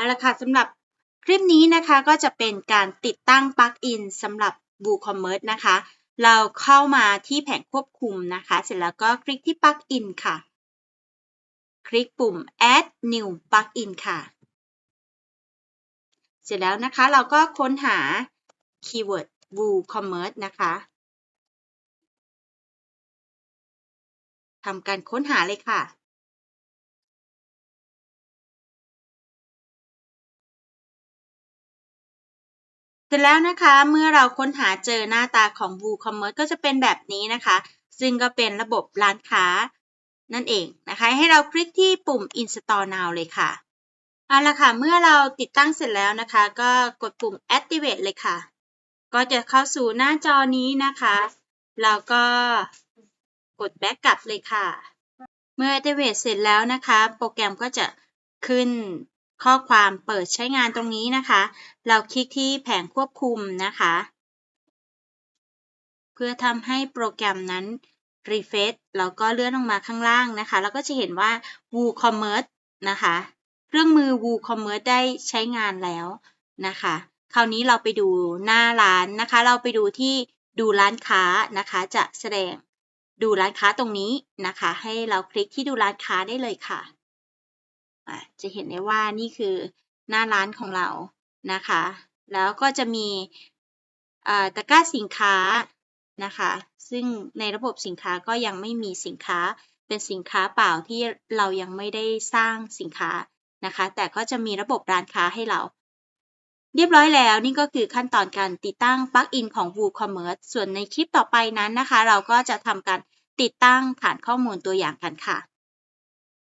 เอาละค่ะสำหรับคลิปนี้นะคะก็จะเป็นการติดตั้งปลั๊กอินสำหรับ WooCommerce นะคะ เราเข้ามาที่แผงควบคุมนะคะ เสร็จแล้วก็คลิกที่ปลั๊กอินค่ะ คลิกปุ่ม add new plugin ค่ะ เสร็จแล้วนะคะเราก็ค้นหาคีย์เวิร์ด WooCommerce นะคะทำการค้นหาเลยค่ะ เสร็จแล้วนะคะเมื่อเราค้นหาเจอหน้าตาของ WooCommerce ก็จะเป็นแบบนี้นะคะ ซึ่งก็เป็นระบบร้านค้านั่นเองนะคะ ให้เราคลิกที่ปุ่ม Install Now เลยค่ะเอาละค่ะ เมื่อเราติดตั้งเสร็จแล้วนะคะ ก็กดปุ่ม Activate เลยค่ะ ก็จะเข้าสู่หน้าจอนี้นะคะแล้วก็กด Back กลับเลยค่ะ เมื่อ Activate เสร็จแล้วนะคะ โปรแกรมก็จะขึ้น ข้อความเปิดใช้งานตรงนี้นะคะ เราคลิกที่แผงควบคุมนะคะ เพื่อทำให้โปรแกรมนั้น refresh แล้วก็เลื่อนลงมาข้างล่างนะคะ แล้วก็จะเห็นว่า WooCommerce นะคะ เครื่องมือ WooCommerce ได้ใช้งานแล้วนะคะ คราวนี้เราไปดูหน้าร้านนะคะ เราไปดูที่ดูร้านค้านะคะ จะแสดงดูร้านค้าตรงนี้นะคะ ให้เราคลิกที่ดูร้านค้าได้เลยค่ะะจะเห็นได้ว่านี่คือหน้าร้านของเรานะคะ แล้วก็จะมีตะกร้าสินค้านะคะ ซึ่งในระบบสินค้าก็ยังไม่มีสินค้าเป็นสินค้าเปล่าที่เรายังไม่ได้สร้างสินค้านะคะ แต่ก็จะมีระบบร้านค้าให้เรา เรียบร้อยแล้วนี่ก็คือขั้นตอนการติดตั้งปลั๊กอินของ WooCommerce ส่วนในคลิปต่อไปนั้นนะคะ เราก็จะทำการติดตั้งฐานข้อมูลตัวอย่างกันค่ะ